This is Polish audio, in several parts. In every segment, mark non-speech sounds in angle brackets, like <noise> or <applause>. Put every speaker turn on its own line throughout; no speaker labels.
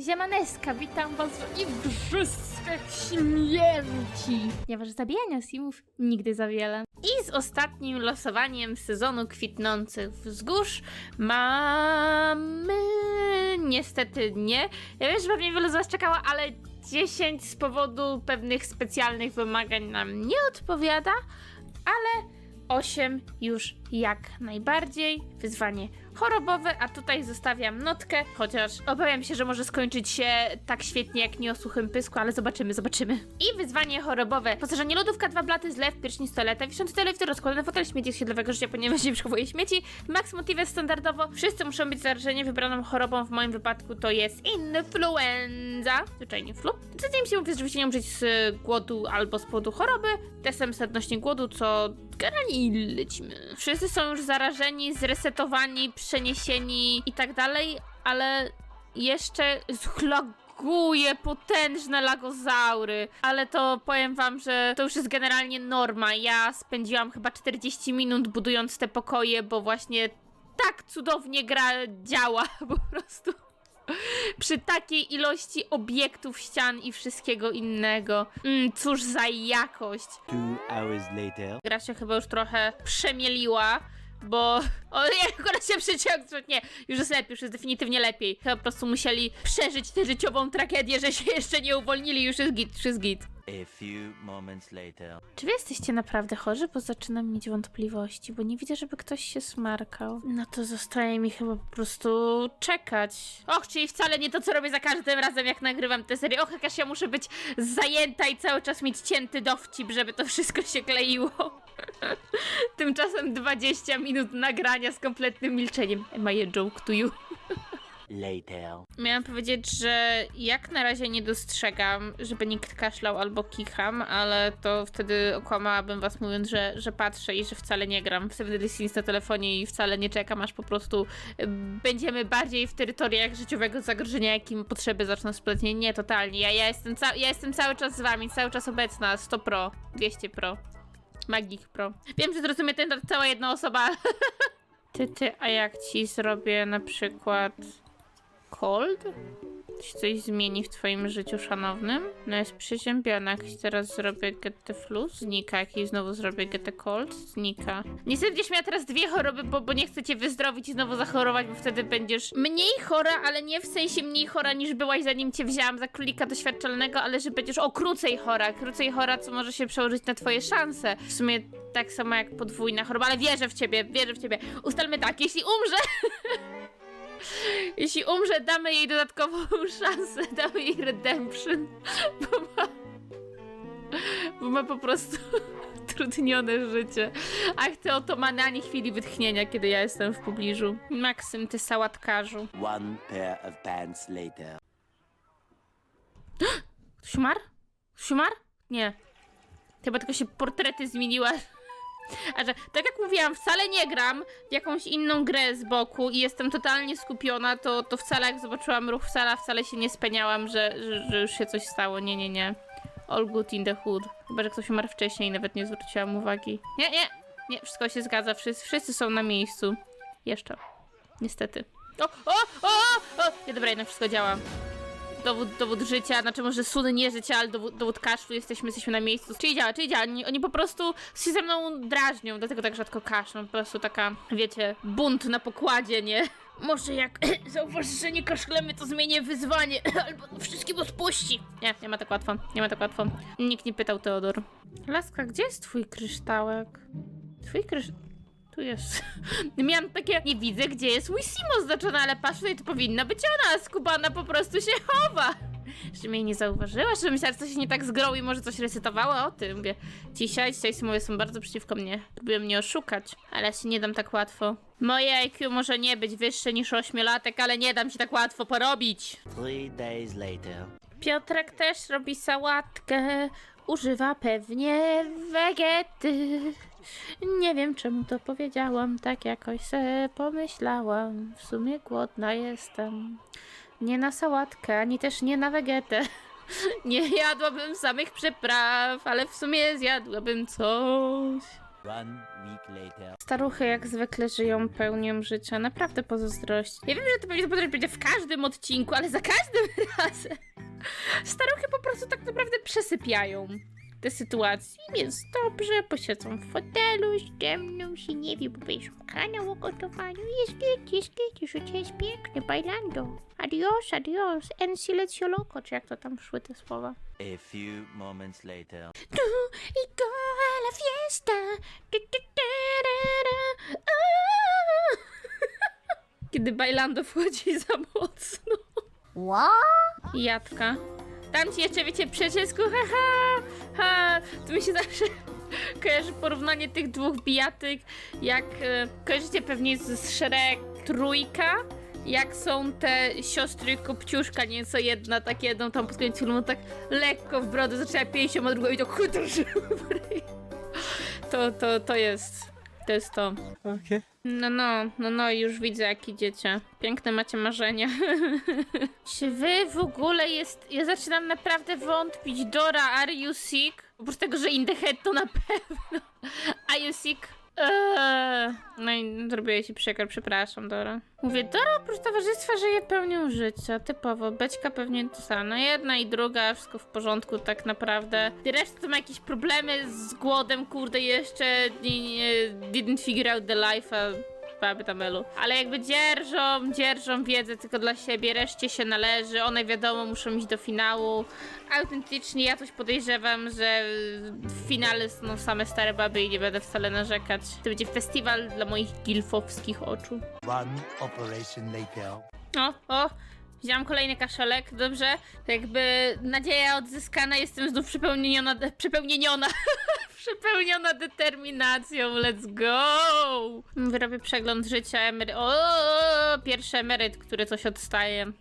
Ziemaneska, witam was w Igrzyskach Śmierci! Ponieważ zabijania simów nigdy za wiele. I z ostatnim losowaniem sezonu kwitnących wzgórz mamy... Niestety nie. Ja wiem, że pewnie wielu z was czekało, ale 10 z powodu pewnych specjalnych wymagań nam nie odpowiada, ale 8 już jak najbardziej. Wyzwanie chorobowe, a tutaj zostawiam notkę, chociaż obawiam się, że może skończyć się tak świetnie jak nie o suchym pysku, ale zobaczymy, zobaczymy. I wyzwanie chorobowe. Poszerzenie lodówka, dwa blaty, zlew, prysznic, toaleta, wiszący telewizor, rozkładany fotel, śmieci z siedlowego życia, ponieważ nie przechowuje śmieci. Max Motive standardowo. Wszyscy muszą być zarażeni wybraną chorobą. W moim wypadku to jest influenza. Zwyczajnie flu. Im się mówi, żebyście nie umrzeć z głodu albo z powodu choroby. Testem odnośnie głodu, co generalnie lecimy. Wszyscy są już zarażeni, zresetowani, przeniesieni i tak dalej, ale jeszcze zhlaguje potężne lagozaury. Ale to powiem wam, że to już jest generalnie norma. Ja spędziłam chyba 40 minut budując te pokoje, bo właśnie tak cudownie gra działa <laughs> po prostu. Przy takiej ilości obiektów, ścian i wszystkiego innego. Mm, cóż za jakość.
Two hours later.
Gra się chyba już trochę przemieliła, bo. O nie, akurat się przyciągnąć. Nie, już jest lepiej, już jest definitywnie lepiej. Chyba po prostu musieli przeżyć tę życiową tragedię, że się jeszcze nie uwolnili, już jest git, już jest git.
A few moments later.
Czy wy jesteście naprawdę chorzy? Bo zaczynam mieć wątpliwości, bo nie widzę, żeby ktoś się smarkał. No to zostaje mi chyba po prostu czekać. Och, czyli wcale nie to, co robię za każdym razem, jak nagrywam tę serię. Och, jakaś ja muszę być zajęta i cały czas mieć cięty dowcip, żeby to wszystko się kleiło. <laughs> Tymczasem 20 minut nagrania z kompletnym milczeniem. Am I a joke to you?
Later.
Miałam powiedzieć, że jak na razie nie dostrzegam, żeby nikt kaszlał albo kicham, ale to wtedy okłamałabym was mówiąc, że, że patrzę i że wcale nie gram w Seven Deadly Sins na telefonie i wcale nie czekam, aż po prostu y, będziemy bardziej w terytoriach życiowego zagrożenia, jakim potrzeby zaczną spletnie. Nie, totalnie. Ja, ja, jestem ja jestem cały czas z wami, cały czas obecna. 100 pro, 200 pro. Magik Pro. Wiem, że zrozumie ten cała jedna osoba. <laughs> Ty, ty, a jak ci zrobię na przykład cold? Się coś zmieni w twoim życiu szanownym? No jest przeziębiona. Jak ci teraz zrobię get the flu, znika. Jak jej znowu zrobię get the cold, znika. Niestety będziesz miała teraz dwie choroby, bo, bo nie chcę cię wyzdrowić i znowu zachorować, bo wtedy będziesz mniej chora, ale nie w sensie mniej chora niż byłaś zanim cię wzięłam za królika doświadczalnego, ale że będziesz o krócej chora. Krócej chora, co może się przełożyć na twoje szanse. W sumie tak samo jak podwójna choroba, ale wierzę w ciebie, wierzę w ciebie. Ustalmy tak, jeśli umrze... <laughs> Jeśli umrze, damy jej dodatkową <laughs> szansę, damy jej redemption, bo ma, bo ma po prostu <laughs> utrudnione życie. A chcę otomany ani chwili wytchnienia, kiedy ja jestem w pobliżu. Maksym, ty sałatkarzu.
One pair of pants later. <gasps>
Ktoś umarł? Ktoś umarł? Nie. Chyba tylko się portrety zmieniła. A że, tak jak mówiłam, wcale nie gram w jakąś inną grę z boku i jestem totalnie skupiona, to, to wcale jak zobaczyłam ruch wcale, wcale się nie speniałam, że, że, że już się coś stało. Nie, nie, nie. All good in the hood. Chyba, że ktoś umarł wcześniej, nawet nie zwróciłam uwagi. Nie, nie, nie, wszystko się zgadza, wszyscy, wszyscy są na miejscu. Jeszcze. Niestety. O, o, o, o! Nie, dobra, jednak wszystko działa dowód, dowód życia, znaczy może suny nie życia, ale dowód, dowód kaszlu, jesteśmy, jesteśmy na miejscu. Czyli działa, czyli działa. Oni, oni po prostu się ze mną drażnią, dlatego tak rzadko kaszlą. Po prostu taka, wiecie, bunt na pokładzie, nie? <laughs> Może jak <coughs> zauważysz, że nie kaszlemy, to zmienię wyzwanie, <coughs> albo wszystkim odpuści. Nie, nie ma tak łatwo, nie ma tak łatwo. Nikt nie pytał, Teodor. Laska, gdzie jest twój kryształek? Twój kryształek... Tu jest. <laughs> Miałam takie, nie widzę, gdzie jest mój Simo oznaczony, ale patrz, tutaj to powinna być ona, a skubana po prostu się chowa. Że mnie nie zauważyła, że myślała, że coś nie tak z grą i może coś resetowało o tym. Mówię, dzisiaj, dzisiaj Simowie są bardzo przeciwko mnie. Próbują mnie oszukać, ale ja się nie dam tak łatwo. Moje IQ może nie być wyższe niż ośmiolatek, ale nie dam się tak łatwo porobić.
Three days later.
Piotrek też robi sałatkę. Używa pewnie wegety. Nie wiem czemu to powiedziałam, tak jakoś se pomyślałam. W sumie głodna jestem. Nie na sałatkę, ani też nie na wegetę. <laughs> Nie jadłabym samych przypraw, ale w sumie zjadłabym coś. Staruchy jak zwykle żyją pełnią życia, naprawdę pozazdrość. Ja wiem, że to pewnie to będzie w każdym odcinku, ale za każdym <laughs> razem staruchy po prostu tak naprawdę przesypiają te sytuacje, więc dobrze, posiedzą w fotelu, ściemną się, nie wiem, obejrzą kanał o gotowaniu. Jest git, jest git, życie jest piękne, bailando. Adios, adios, en silencio loco, czy jak to tam szły te słowa.
A few moments later.
Tu y go a la fiesta. Tu, tu, ra, ra. A. <laughs> Kiedy Bailando wchodzi za mocno.
What?
Jadka. Tam ci jeszcze wiecie przycisku, haha, ha. To mi się zawsze <laughs> kojarzy porównanie tych dwóch bijatyk, jak e, kojarzycie pewnie z, Shrek trójka, jak są te siostry Kopciuszka, nieco jedna, tak jedną tam pod koniec filmu, tak lekko w brodę zaczęła pięścią, a drugą i to. <laughs> To, to, to jest, to jest to.
Okay.
No, no, no, no, już widzę, jak idziecie. Piękne macie marzenia. <laughs> Czy wy w ogóle jest... Ja zaczynam naprawdę wątpić. Dora, are you sick? Oprócz tego, że in the head to na pewno. <laughs> Are you sick? Eee. No i zrobię ci przykro, przepraszam, Dora. Mówię, Dora oprócz towarzystwa żyje pełnią życia, typowo. Beczka pewnie to samo. No jedna i druga, wszystko w porządku tak naprawdę. Reszta to ma jakieś problemy z głodem, kurde, jeszcze didn't figure out the life, a baby tam elu. Ale jakby dzierżą, dzierżą wiedzę tylko dla siebie, reszcie się należy, one wiadomo muszą iść do finału. Autentycznie ja coś podejrzewam, że w finale są same stare baby i nie będę wcale narzekać. To będzie festiwal dla moich gilfowskich oczu.
One operation later.
O, o, wziąłam kolejny kaszelek, dobrze. To jakby nadzieja odzyskana, jestem znów przepełniona, przepełniona, <laughs> przepełniona determinacją, let's go! Wyrobię przegląd życia emery... O, pierwszy emeryt, który coś odstaje.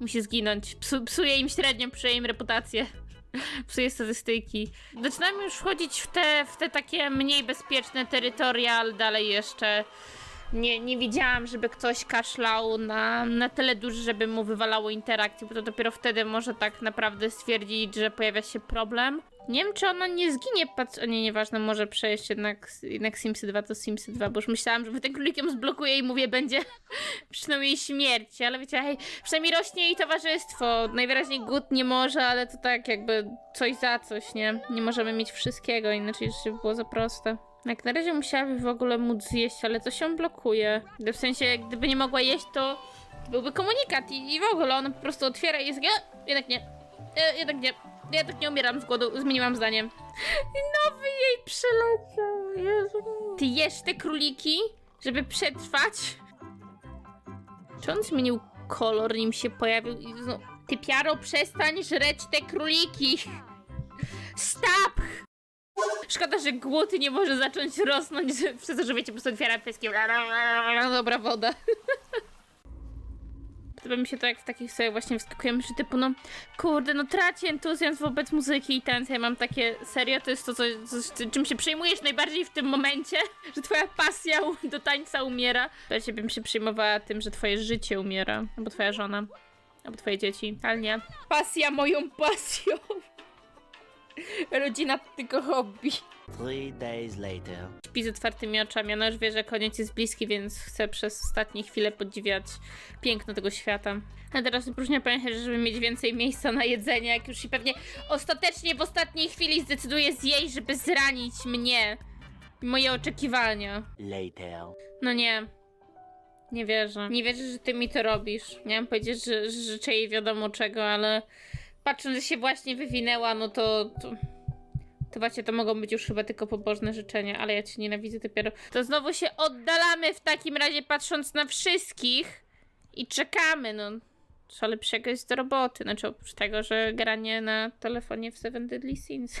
Musi zginąć. Psu, psuje im średnią, psuje im reputację. <laughs> Psuje statystyki. Zaczynamy już wchodzić w te, w te takie mniej bezpieczne terytoria, ale dalej jeszcze nie, nie widziałam, żeby ktoś kaszlał na, na tyle duży, żeby mu wywalało interakcję, bo to dopiero wtedy może tak naprawdę stwierdzić, że pojawia się problem. Nie wiem, czy ona nie zginie, patrz, a nie, nieważne, może przejść jednak, jednak Simsy 2 to Simsy 2, bo już myślałam, że ten królikiem zblokuje i mówię, będzie <laughs> przynajmniej jej śmierci, ale wiecie, hej, przynajmniej rośnie jej towarzystwo. Najwyraźniej Gut nie może, ale to tak jakby coś za coś, nie? Nie możemy mieć wszystkiego, inaczej by było za proste. Jak na razie musiałaby w ogóle móc zjeść, ale to się blokuje. W sensie, gdyby nie mogła jeść, to byłby komunikat i, i w ogóle ona po prostu otwiera i jest takie, "E, jednak nie, e, jednak nie, ja tak nie umieram z głodu, zmieniłam zdanie. I nowy jej przyleciał, Jezu. Ty jesz te króliki, żeby przetrwać? Czy on zmienił kolor, nim się pojawił? No, ty piaro, przestań żreć te króliki! Stop! Szkoda, że głód nie może zacząć rosnąć <laughs> przez to, że wiecie, po prostu otwiera pyskiem. <laughs> Dobra woda. <laughs> Podoba mi się to, jak w takich sobie właśnie wskakujemy, że typu, no kurde, no traci entuzjazm wobec muzyki i tańca. Ja mam takie, serio, to jest to, co, co, czym się przejmujesz najbardziej w tym momencie, że twoja pasja do tańca umiera. Bardziej bym się przejmowała tym, że twoje życie umiera, albo twoja żona, albo twoje dzieci, ale nie. Pasja moją pasją. Rodzina to tylko hobby.
Three days later.
Śpi z otwartymi oczami. Ona już wie, że koniec jest bliski, więc chce przez ostatnie chwile podziwiać piękno tego świata. A teraz próżnia pamiętać, żeby mieć więcej miejsca na jedzenie, jak już się pewnie ostatecznie w ostatniej chwili zdecyduje zjeść, żeby zranić mnie. i Moje oczekiwania.
Later.
No nie. Nie wierzę. Nie wierzę, że ty mi to robisz. Miałam powiedzieć, że, że życzę jej wiadomo czego, ale patrząc, że się właśnie wywinęła, no to... to... To właśnie to mogą być już chyba tylko pobożne życzenia, ale ja cię nienawidzę dopiero. To znowu się oddalamy w takim razie patrząc na wszystkich i czekamy, no. Co lepszego jest do roboty, znaczy oprócz tego, że granie na telefonie w Seven Deadly Sins. <laughs>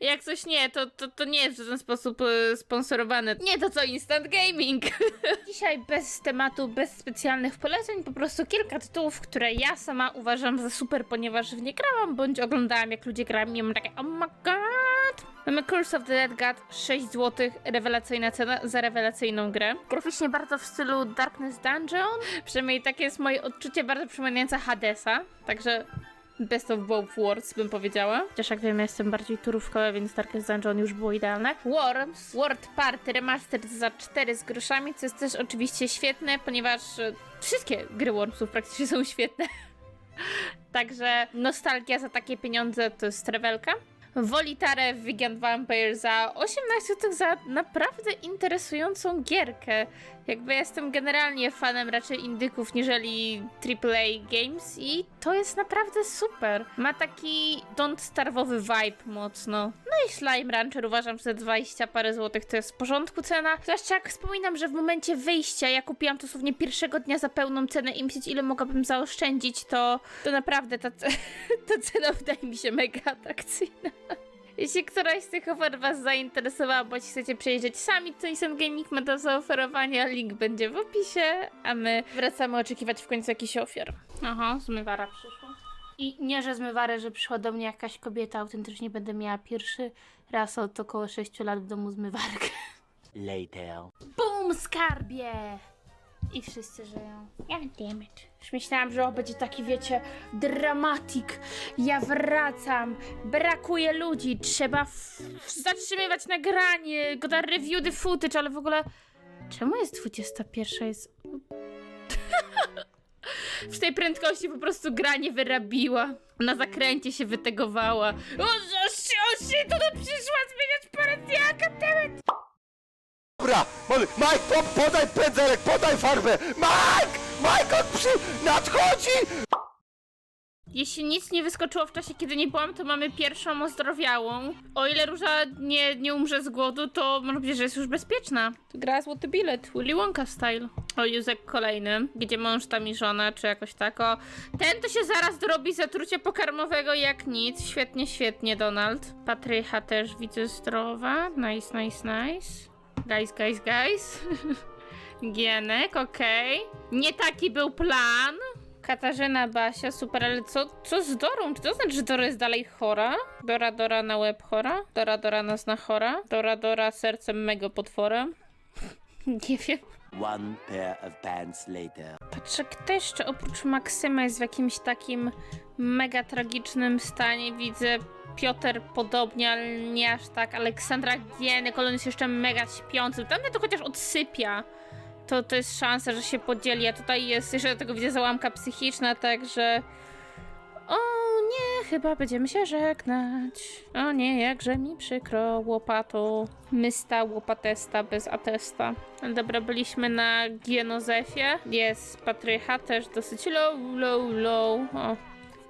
Jak coś nie, to, to, to nie jest w żaden sposób e, sponsorowane. Nie to co Instant Gaming. <laughs> Dzisiaj bez tematu, bez specjalnych poleceń, po prostu kilka tytułów, które ja sama uważam za super, ponieważ w nie grałam, bądź oglądałam jak ludzie grają i mam takie oh my god. Mamy Curse of the Dead God, 6 zł, rewelacyjna cena za rewelacyjną grę. Graficznie bardzo w stylu Darkness Dungeon, przynajmniej takie jest moje odczucie, bardzo przypominające Hadesa, także Best of both worlds bym powiedziała. Chociaż jak wiem, jestem bardziej turówkowa, więc Darkest Dungeon już było idealne. Worms, World Party Remastered za 4 z groszami, co jest też oczywiście świetne, ponieważ e, wszystkie gry Wormsów praktycznie są świetne. <laughs> Także nostalgia za takie pieniądze to jest rewelka. Volitare Weekend Vampire za 18 zł za naprawdę interesującą gierkę. Jakby jestem generalnie fanem raczej indyków niżeli AAA games i to jest naprawdę super. Ma taki don't starwowy vibe mocno. No i Slime Rancher uważam, że za 20 parę złotych to jest w porządku cena. Zwłaszcza jak wspominam, że w momencie wyjścia ja kupiłam to dosłownie pierwszego dnia za pełną cenę i myśleć ile mogłabym zaoszczędzić, to, to naprawdę ta, <laughs> ta cena wydaje mi się mega atrakcyjna. Jeśli któraś z tych ofert Was zainteresowała, bądź chcecie przejeżdżać sami, to Isen Gaming ma do zaoferowania, link będzie w opisie, a my wracamy oczekiwać w końcu jakichś ofiar. Aha, zmywara przyszła. I nie, że zmywarę, że przyszła do mnie jakaś kobieta, autentycznie będę miała pierwszy raz od około 6 lat w domu zmywarkę.
Later.
Bum, skarbie! I wszyscy żyją. Ja damn. Już myślałam, że o, będzie taki, wiecie, dramatik. Ja wracam, brakuje ludzi, trzeba zatrzymywać nagranie, goda review the footage, ale w ogóle... Czemu jest 21? Jest... <laughs> W tej prędkości po prostu gra nie wyrabiła. Na zakręcie się wytegowała. O, się, o się, to przyszła zmieniać parę goddammit!
Dobra, mamy, Mike, po, podaj pędzelek, podaj farbę! Mike! Mike, on przy... nadchodzi!
Jeśli nic nie wyskoczyło w czasie, kiedy nie byłam, to mamy pierwszą ozdrowiałą. O ile Róża nie, nie umrze z głodu, to można powiedzieć, że jest już bezpieczna. To gra Złoty Bilet, Willy Wonka style. O, Józek kolejny, gdzie mąż tam i żona, czy jakoś tak. O, ten to się zaraz dorobi zatrucia pokarmowego jak nic. Świetnie, świetnie, Donald. Patrycha też widzę zdrowa. Nice, nice, nice. Guys, guys, guys. <laughs> Gienek, okej. Nie taki był plan. Katarzyna, Basia, super, ale co, co z Dorą? Czy to znaczy, że Dora jest dalej chora? Dora, Dora na łeb chora? Dora, Dora nas zna chora? Dora, Dora sercem mega potworem? <laughs> Nie wiem.
One pair of pants later.
Patrzę, kto jeszcze oprócz Maksyma jest w jakimś takim mega tragicznym stanie. Widzę Piotr podobnie, ale nie aż tak. Aleksandra Gienek, on jest jeszcze mega śpiący. Tamten to chociaż odsypia. To, to jest szansa, że się podzieli. A tutaj jest jeszcze do tego widzę załamka psychiczna, także... O nie, chyba będziemy się żegnać. O nie, jakże mi przykro, łopato. Mysta, łopatesta bez atesta. Dobra, byliśmy na Gienozefie. Jest Patrycha, też dosyć low, low, low. O,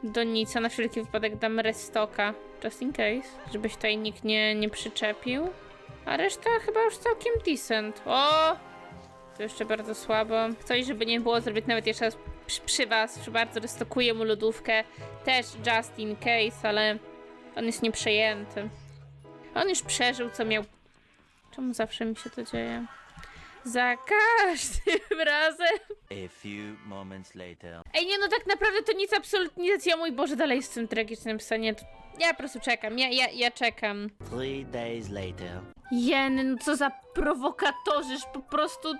Donica, na wszelki wypadek dam restoka. Just in case, żeby się tutaj nikt nie, nie przyczepił. A reszta chyba już całkiem decent. O! To jeszcze bardzo słabo. Coś, żeby nie było zrobić nawet jeszcze raz przy, przy was, przy bardzo restokuję mu lodówkę. Też just in case, ale on jest nieprzejęty. On już przeżył, co miał. Czemu zawsze mi się to dzieje? Za każdym razem.
A few moments later.
Ej, nie, no tak naprawdę to nic absolutnie nic. Ja mój Boże, dalej w tym tragicznym stanie. Ja po prostu czekam, ja, ja, ja czekam.
Three days later.
Jeny, no co za prowokatorzy, po prostu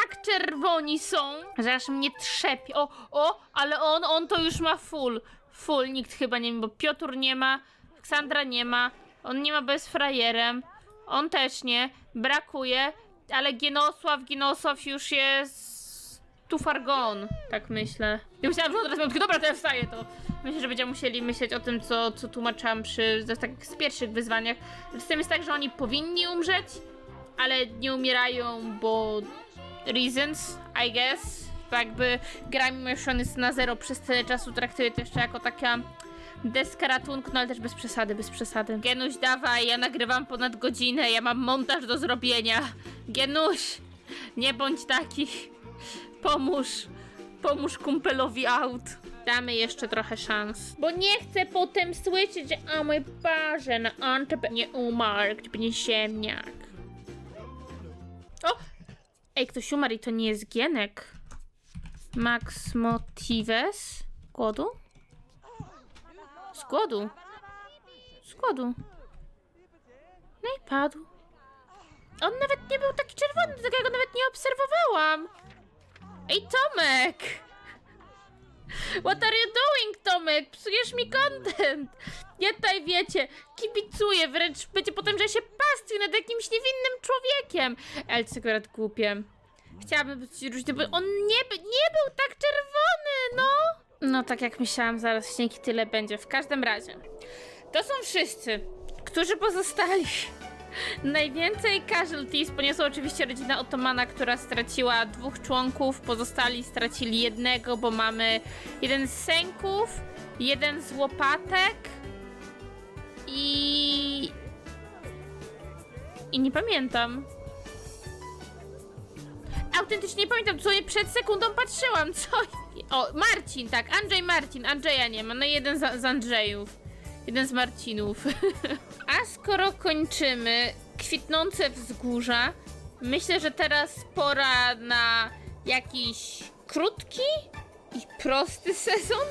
tak czerwoni są, że aż mnie trzepie. O, o, ale on, on to już ma full. Full, nikt chyba nie ma, bo Piotr nie ma, Ksandra nie ma, on nie ma bez frajerem, on też nie, brakuje, ale Genosław, Genosław już jest too far gone, tak myślę. Ja myślałam, że on teraz miał, dobra, to ja wstaję, to myślę, że będziemy musieli myśleć o tym, co, co tłumaczyłam przy takich z pierwszych wyzwaniach. Z tym jest tak, że oni powinni umrzeć, ale nie umierają, bo reasons, I guess. Bo jakby gra mimo że on jest na zero przez tyle czasu, traktuję to jeszcze jako taka deska ratunku, no ale też bez przesady, bez przesady. Genuś, dawaj, ja nagrywam ponad godzinę, ja mam montaż do zrobienia. Genuś, nie bądź taki. Pomóż, pomóż kumpelowi out. Damy jeszcze trochę szans. Bo nie chcę potem słyszeć, że o mój Boże, no on nie umarł, gdyby nie ziemniak. O! Ej, ktoś umarł i to nie jest Gienek. Max Motives? Głodu? Z głodu. No i padł. On nawet nie był taki czerwony, tak ja go nawet nie obserwowałam. Ej, Tomek! What are you doing, Tomek? Psujesz mi content. Ja tutaj, wiecie, kibicuję, wręcz będzie potem, że się pastwię nad jakimś niewinnym człowiekiem. Co akurat głupie. Chciałabym być różny, bo on nie, nie był tak czerwony, no. No tak jak myślałam, zaraz śnieg i tyle będzie. W każdym razie, to są wszyscy, którzy pozostali. <laughs> Najwięcej casualties poniosła oczywiście rodzina Otomana, która straciła dwóch członków, pozostali stracili jednego, bo mamy jeden z sęków, jeden z łopatek i... I nie pamiętam. Autentycznie nie pamiętam, co przed sekundą patrzyłam, <laughs> co... O, Marcin, tak, Andrzej Marcin, Andrzeja nie ma, no jeden z, z Andrzejów. Jeden z Marcinów. <laughs> A skoro kończymy kwitnące wzgórza, myślę, że teraz pora na jakiś krótki i prosty <laughs> sezon.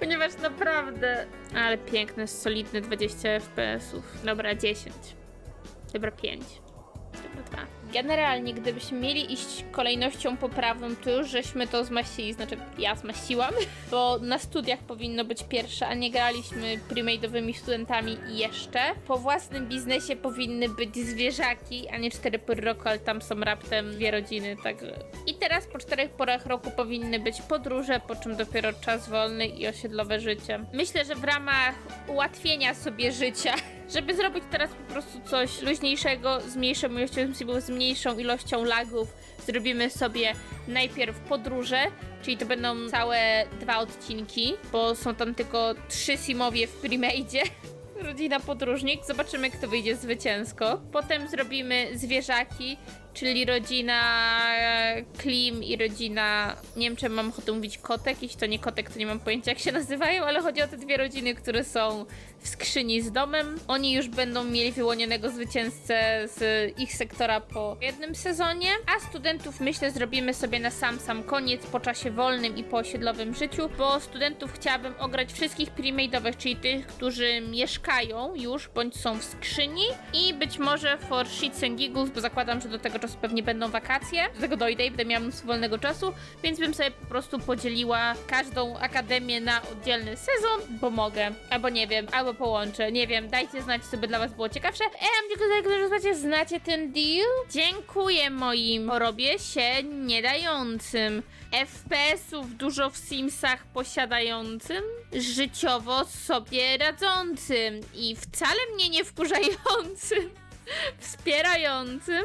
Ponieważ naprawdę. Ale piękne, solidne 20 FPS-ów. Dobra, 10. Dobra, 5. Dobra, 2. Generalnie, gdybyśmy mieli iść kolejnością poprawną, to już żeśmy to zmaścili, znaczy ja zmaściłam, <laughs> bo na studiach powinno być pierwsze, a nie graliśmy premade'owymi studentami jeszcze. Po własnym biznesie powinny być zwierzaki, a nie cztery pory roku, ale tam są raptem dwie rodziny, także... I teraz po czterech porach roku powinny być podróże, po czym dopiero czas wolny i osiedlowe życie. Myślę, że w ramach ułatwienia sobie życia <laughs> żeby zrobić teraz po prostu coś luźniejszego, z mniejszą ilością simów, z mniejszą ilością lagów, zrobimy sobie najpierw podróże, czyli to będą całe dwa odcinki, bo są tam tylko trzy simowie w premade. <laughs> Rodzina podróżnik, zobaczymy kto wyjdzie zwycięsko. Potem zrobimy zwierzaki, czyli rodzina e, Klim i rodzina, nie wiem czy mam ochotę mówić kotek, jeśli to nie kotek to nie mam pojęcia jak się <laughs> nazywają, ale chodzi o te dwie rodziny, które są w skrzyni z domem. Oni już będą mieli wyłonionego zwycięzcę z ich sektora po jednym sezonie, a studentów myślę zrobimy sobie na sam sam koniec po czasie wolnym i po osiedlowym życiu, bo studentów chciałabym ograć wszystkich premade'owych, czyli tych, którzy mieszkają już bądź są w skrzyni i być może for shits and giggles, bo zakładam, że do tego czasu pewnie będą wakacje, do tego dojdę i będę miała mnóstwo wolnego czasu, więc bym sobie po prostu podzieliła każdą akademię na oddzielny sezon, bo mogę, albo nie wiem, albo połączę, nie wiem, dajcie znać, co by dla was było ciekawsze. Em, tylko tak, że znacie, znacie ten deal? Dziękuję moim chorobie się nie dającym. FPS-ów dużo w Simsach posiadającym, życiowo sobie radzącym i wcale mnie nie wkurzającym, wspierającym.